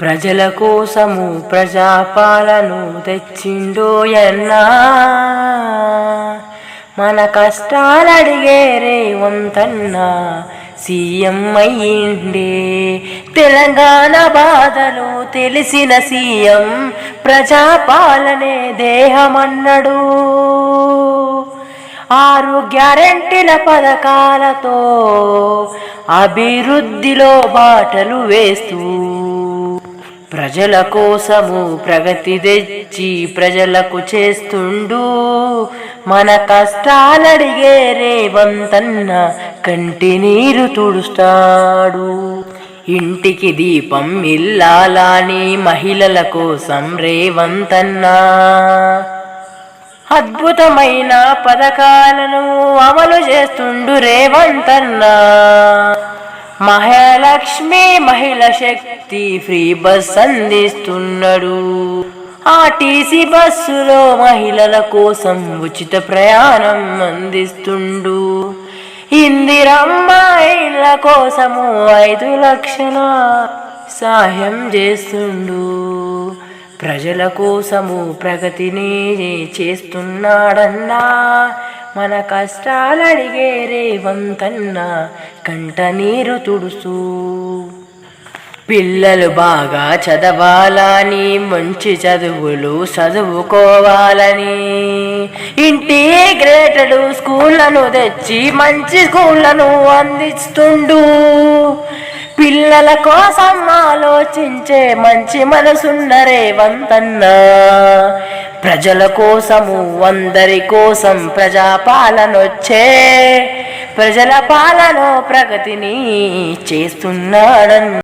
ప్రజల కోసము ప్రజాపాలను తెచ్చిండోయన్నా మన కష్టాలు అడిగే రేవంతన్నా సీఎం అయ్యిండే. తెలంగాణ బాధలు తెలిసిన సీఎం ప్రజాపాలనే దేహమన్నడు. ఆరు గ్యారెంటీల పథకాలతో అభివృద్ధిలో బాటలు వేస్తూ ప్రజల కోసము ప్రగతి తెచ్చి ప్రజలకు చేస్తుండు. మన కష్టాలడిగే రేవంతన్న కంటి నీరు తుడుస్తాడు. ఇంటికి దీపం ఇల్లాలని మహిళల కోసం రేవంతన్నా. అద్భుతమైన పథకాలను అమలు చేస్తుండు రేవంతన్నా. మహాలక్ష్మి మహిళ శక్తి ఫ్రీ బస్ అందిస్తున్నాడు. ఆర్టీసీ బస్సులో మహిళల కోసం ఉచిత ప్రయాణం అందిస్తుండు. ఇందిరమ్మ ఇళ్ళ కోసము ఐదు లక్షల సాయం చేస్తుండు. ప్రజల కోసము ప్రగతిని చేస్తున్నాడన్నా మన కష్టాలు అడిగే రేవంతన్నా కంట నీరు తుడుసు. పిల్లలు బాగా చదవాలని మంచి చదువులు చదువుకోవాలని. ఇంటిగ్రేటెడ్ స్కూళ్ళను తెచ్చి మంచి స్కూళ్ళను అందిస్తుండు. పిల్లల కోసం ఆలోచించే మంచి మనసున్న రేవంతన్నా. ప్రజల కోసము అందరి కోసం ప్రజాపాలనొచ్చే ప్రజల పాలన ప్రగతిని చేస్తున్నాడన్